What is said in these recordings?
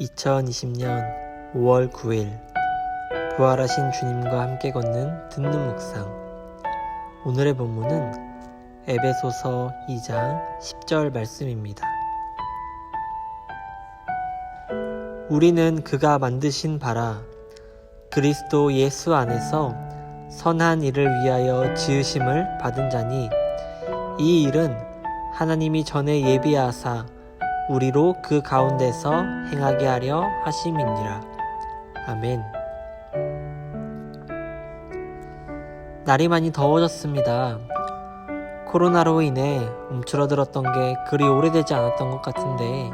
2020년 5월 9일 부활하신 주님과 함께 걷는 듣는 묵상 오늘의 본문은 에베소서 2장 10절 말씀입니다. 우리는 그가 만드신 바라 그리스도 예수 안에서 선한 일을 위하여 지으심을 받은 자니 이 일은 하나님이 전에 예비하사 우리로 그 가운데서 행하게 하려 하심이니라. 아멘. 날이 많이 더워졌습니다. 코로나로 인해 움츠러들었던 게 그리 오래되지 않았던 것 같은데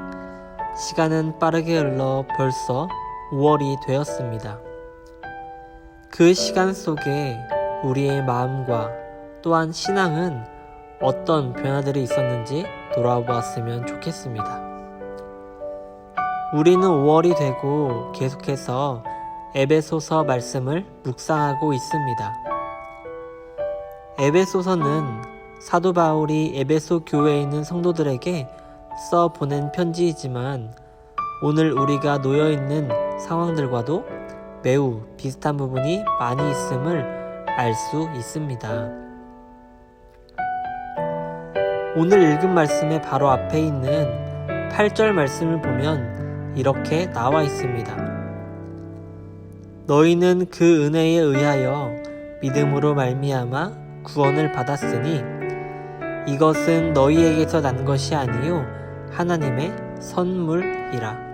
시간은 빠르게 흘러 벌써 5월이 되었습니다. 그 시간 속에 우리의 마음과 또한 신앙은 어떤 변화들이 있었는지 돌아보았으면 좋겠습니다. 우리는 5월이 되고 계속해서 에베소서 말씀을 묵상하고 있습니다. 에베소서는 사도 바울이 에베소 교회에 있는 성도들에게 써 보낸 편지이지만 오늘 우리가 놓여 있는 상황들과도 매우 비슷한 부분이 많이 있음을 알 수 있습니다. 오늘 읽은 말씀의 바로 앞에 있는 8절 말씀을 보면 이렇게 나와 있습니다. 너희는 그 은혜에 의하여 믿음으로 말미암아 구원을 받았으니 이것은 너희에게서 난 것이 아니요 하나님의 선물이라.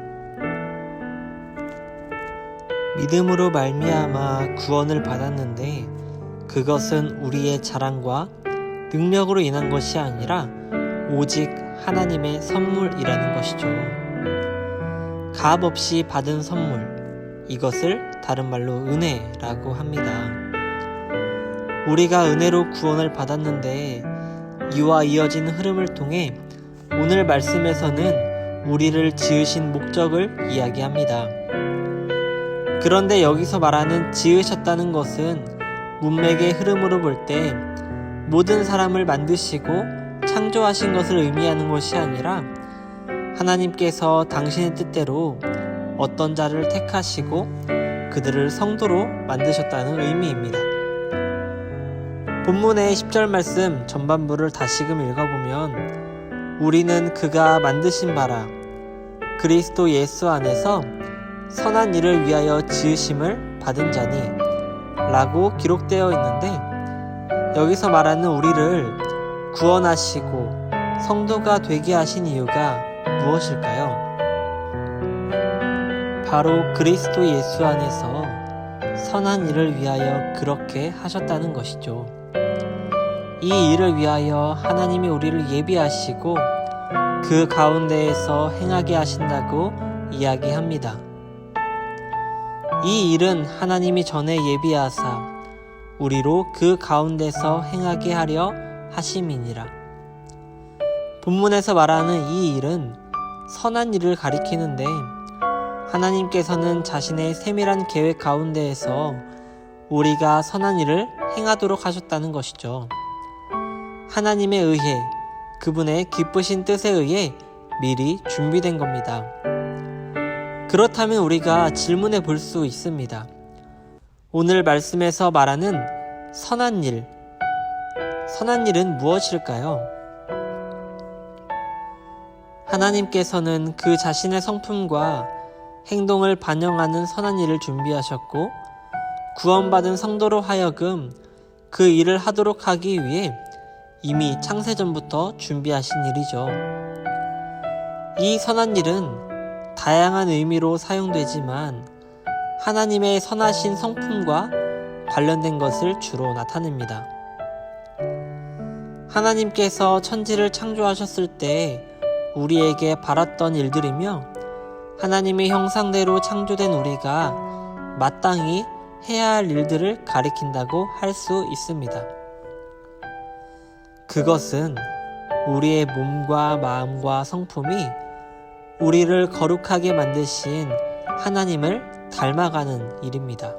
믿음으로 말미암아 구원을 받았는데 그것은 우리의 자랑과 능력으로 인한 것이 아니라 오직 하나님의 선물이라는 것이죠. 값 없이 받은 선물, 이것을 다른 말로 은혜라고 합니다. 우리가 은혜로 구원을 받았는데 이와 이어진 흐름을 통해 오늘 말씀에서는 우리를 지으신 목적을 이야기합니다. 그런데 여기서 말하는 지으셨다는 것은 문맥의 흐름으로 볼때 모든 사람을 만드시고 창조하신 것을 의미하는 것이 아니라 하나님께서 당신의 뜻대로 어떤 자를 택하시고 그들을 성도로 만드셨다는 의미입니다. 본문의 10절 말씀 전반부를 다시금 읽어보면 우리는 그가 만드신 바라 그리스도 예수 안에서 선한 일을 위하여 지으심을 받은 자니 라고 기록되어 있는데 여기서 말하는 우리를 구원하시고 성도가 되게 하신 이유가 무엇일까요? 바로 그리스도 예수 안에서 선한 일을 위하여 그렇게 하셨다는 것이죠. 이 일을 위하여 하나님이 우리를 예비하시고 그 가운데에서 행하게 하신다고 이야기합니다. 이 일은 하나님이 전에 예비하사 우리로 그 가운데서 행하게 하려 하심이니라. 본문에서 말하는 이 일은 선한 일을 가리키는데 하나님께서는 자신의 세밀한 계획 가운데에서 우리가 선한 일을 행하도록 하셨다는 것이죠. 하나님에 의해 그분의 기쁘신 뜻에 의해 미리 준비된 겁니다. 그렇다면 우리가 질문해 볼 수 있습니다. 오늘 말씀에서 말하는 선한 일, 선한 일은 무엇일까요? 하나님께서는 그 자신의 성품과 행동을 반영하는 선한 일을 준비하셨고, 구원받은 성도로 하여금 그 일을 하도록 하기 위해 이미 창세전부터 준비하신 일이죠. 이 선한 일은 다양한 의미로 사용되지만 하나님의 선하신 성품과 관련된 것을 주로 나타냅니다. 하나님께서 천지를 창조하셨을 때 우리에게 바랐던 일들이며 하나님의 형상대로 창조된 우리가 마땅히 해야 할 일들을 가리킨다고 할 수 있습니다. 그것은 우리의 몸과 마음과 성품이 우리를 거룩하게 만드신 하나님을 닮아가는 일입니다.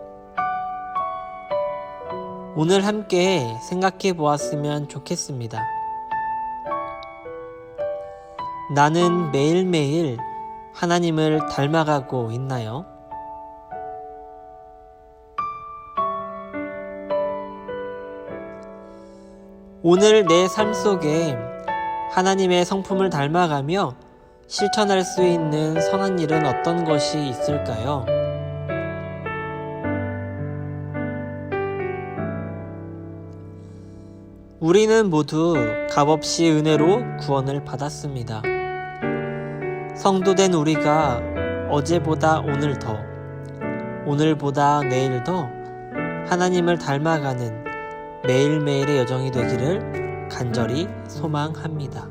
오늘 함께 생각해 보았으면 좋겠습니다. 나는 매일매일 하나님을 닮아가고 있나요? 오늘 내 삶 속에 하나님의 성품을 닮아가며 실천할 수 있는 선한 일은 어떤 것이 있을까요? 우리는 모두 값없이 은혜로 구원을 받았습니다. 성도된 우리가 어제보다 오늘 더, 오늘보다 내일 더 하나님을 닮아가는 매일매일의 여정이 되기를 간절히 소망합니다.